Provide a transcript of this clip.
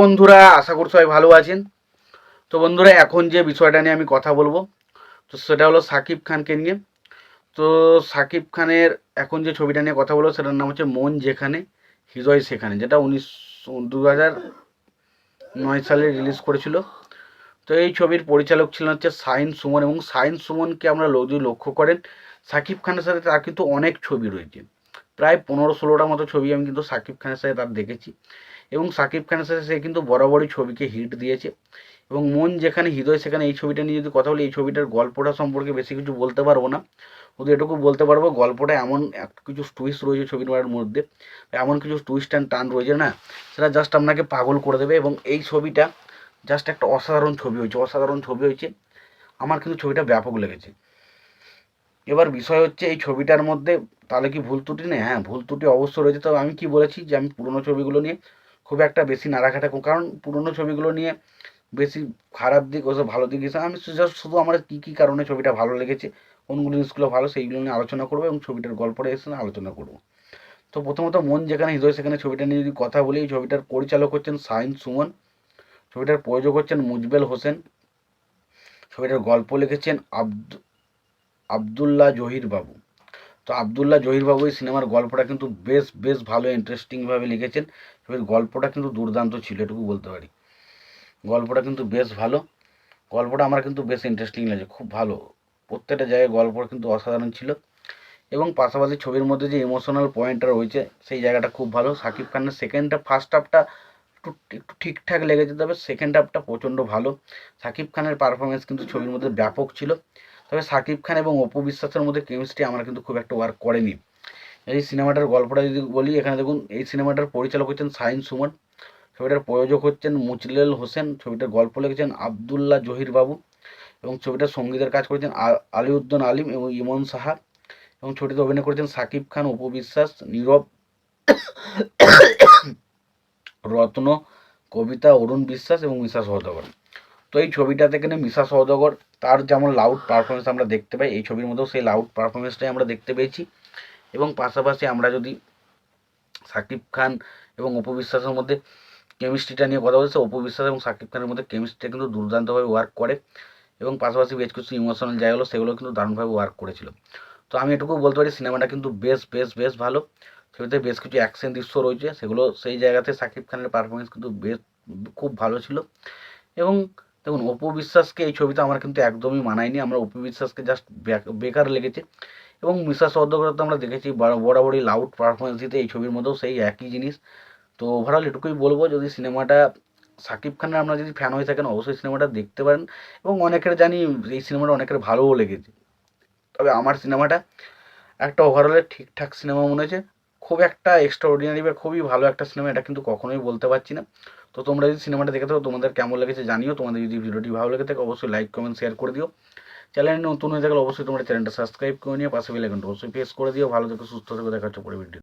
বন্ধুরা, আশা করি সবাই ভালো আছেন। তো বন্ধুরা, এখন যে বিষয়টা নিয়ে আমি কথা বলব, তো সেটা হলো সাকিব খানকে নিয়ে। তো সাকিব খানের এখন যে ছবিটা নিয়ে কথা বলব, সেটার নাম হচ্ছে মন যেখানে, হৃদয় সেখানে, যেটা উনিশ দু হাজার নয় সালে রিলিজ করেছিল। তো এই ছবির পরিচালক ছিলেন হচ্ছে সাইন সুমন এবং সাইন সুমনকে আমরা যদি লক্ষ্য করেন, সাকিব খানের সাথে তার কিন্তু অনেক ছবি রয়েছে। প্রায় পনেরো ষোলোটা মতো ছবি আমি কিন্তু সাকিব খানের সাথে তার দেখেছি। এবং সাকিব খানের সাথে সে কিন্তু বরাবরই ছবিকে হিট দিয়েছে। এবং মন যেখানে হৃদয় সেখানে এই ছবিটা নিয়ে যদি কথা বলি, এই ছবিটার গল্পটা সম্পর্কে বেশি কিছু বলতে পারব না। শুধু এটুকু বলতে পারব গল্পটা এমন এক কিছু টুইস্ট রয়েছে ছবিটার মধ্যে। এমন কিছু টুইস্ট অ্যান্ড টান রয়েছে না, সেটা জাস্ট আপনাকে পাগল করে দেবে। এবং এই ছবিটা জাস্ট একটা অসাধারণ ছবি হয়েছে, অসাধারণ ছবি হয়েছে। আমার কিন্তু ছবিটা ব্যাপক লেগেছে। এবার বিষয় হচ্ছে, এই ছবিটার মধ্যে তাহলে কি ভুল ত্রুটি নেই? হ্যাঁ ভুল ত্রুটি অবশ্য রয়েছে, তবে আমি কি বলেছি যে আমি পুরনো ছবিগুলো নিয়ে খুব একটা বেশি নাড়াঘাটা করি- কারণ পুরনো ছবিগুলো নিয়ে বেশি খারাপ দিক ওসব ভালো দিক হিসেবে আমি শুধু আমার কী কী কারণে ছবিটা ভালো লেগেছে, কোনগুলো জিনিসগুলো ভালো সেইগুলো নিয়ে আলোচনা করব এবং ছবিটার গল্পটা এসে আলোচনা করব। তো প্রথমত মন যেখানে, হৃদয় সেখানে ছবিটা নিয়ে যদি কথা বলি ছবিটার পরিচালক হচ্ছেন সাইন সুমন, ছবিটার প্রযোজক হচ্ছেন মুজবেল হোসেন, ছবিটার গল্প লিখেছেন আব্দু, আবদুল্লাহ জহির বাবু। তো আবদুল্লাহ জহির বাবু এই সিনেমার গল্পটা কিন্তু বেশ বেশ ভালো ইন্টারেস্টিংভাবে লিখেছেন। ছবির গল্পটা কিন্তু দুর্দান্ত ছিল, এটুকু বলতে পারি। গল্পটা কিন্তু বেশ ভালো। গল্পটা আমার কিন্তু বেশ ইন্টারেস্টিং লাগছে, খুব ভালো। প্রত্যেকটা জায়গায় গল্প কিন্তু অসাধারণ ছিল। এবং পাশাপাশি ছবির মধ্যে যে ইমোশনাল পয়েন্টটা রয়েছে, সেই জায়গাটা খুব ভালো। সাকিব খানের সেকেন্ডটা ফার্স্ট হাফটা একটু একটু ঠিকঠাক লেগেছে, তবে সেকেন্ড হাফটা প্রচণ্ড ভালো। সাকিব খানের পারফরমেন্স কিন্তু ছবির মধ্যে ব্যাপক ছিল। তবে সাকিব খান এবং অপু বিশ্বাসের মধ্যে কেমিস্ট্রি আমার কিন্তু খুব একটা ওয়ার্ক করেনি। এই সিনেমাটার গল্পটা যদি বলি, এখানে দেখুন, এই সিনেমাটার পরিচালক হচ্ছেন সাইন সুমন। ছবিটার প্রযোজক হচ্ছেন মুচলেল হোসেন। ছবিটার গল্প লিখেছেন আবদুল্লাহ জহির বাবু। এবং ছবিটার সঙ্গীতের কাজ করেছেন আলিউদ্দিন আলিম এবং ইমন সাহা। এবং ছবিটিতে অভিনয় করেছেন সাকিব খান, অপু বিশ্বাস, নীরব রত্ন, কবিতা, অরুণ বিশ্বাস এবং মিশা সহদগর তো এই ছবিটা থেকে মিশা সহদগর তার যেমন লাউড পারফরমেন্স আমরা দেখতে পাই, এই ছবির মধ্যেও সেই লাউড পারফরমেন্সটাই আমরা দেখতে পেয়েছি। এবং পাশাপাশি আমরা যদি সাকিব খান এবং অপু বিশ্বাসের মধ্যে কেমিস্ট্রিটা নিয়ে কথা বলছে অপু বিশ্বাস এবং সাকিব খানের মধ্যে কেমিস্ট্রিটা কিন্তু দুর্দান্তভাবে ওয়ার্ক করে এবং পাশাপাশি বেশ কিছু ইমোশনাল জায়গাগুলো সেগুলো কিন্তু দারুণভাবে ওয়ার্ক করেছিল। তো আমি এটুকু বলতে পারি, সিনেমাটা কিন্তু বেশ বেশ বেশ ভালো। ছবিতে বেশ কিছু অ্যাকশন দৃশ্য রয়েছে। সেগুলো সেই জায়গাতে সাকিব খানের পারফরমেন্স কিন্তু বেশ, খুব ভালো ছিল। এবং দেখুন, অপু বিশ্বাসকে এই ছবিতে আমার কিন্তু একদমই মানায়নি। আমরা অপু বিশ্বাসকে জাস্ট বেকার লেগেছে। এবং মিশা সহদগর তো আমরা দেখেছি বরাবরই লাউড পারফরমেন্স দিতে এই ছবির মধ্যেও সেই একই জিনিস। তো ওভারঅল এটুকুই বলব, যদি সিনেমাটা সাকিব খানের আপনারা যদি ফ্যান হয়ে থাকেন, অবশ্যই সিনেমাটা দেখতে পারেন। এবং অনেকের জানি এই সিনেমাটা অনেকের ভালোও লেগেছে। তবে আমার সিনেমাটা একটা ওভারঅলে ঠিকঠাক সিনেমা মনে হয়েছে খুব একটা এক্সট্রা অর্ডিনারি বা খুবই ভালো একটা সিনেমা এটা কিন্তু কখনোই বলতে পারছি না। তো তোমরা যদি সিনেমাটা দেখে থাকো, তোমাদের কেমন লেগেছে জানিও। তোমাদের যদি ভিডিওটি ভালো লেগে থাকে, অবশ্যই লাইক কমেন্ট শেয়ার করে দিও। চ্যানেল নতুন হয়ে থাকলে অবশ্যই তোমরা চ্যানেলটা সাবস্ক্রাইব করে নিয়ে পাশে বেল আইকনটা অবশ্যই প্রেস করে দিও। ভালো থেকে, সুস্থ থেকো, দেখা হচ্ছে পরে ভিডিও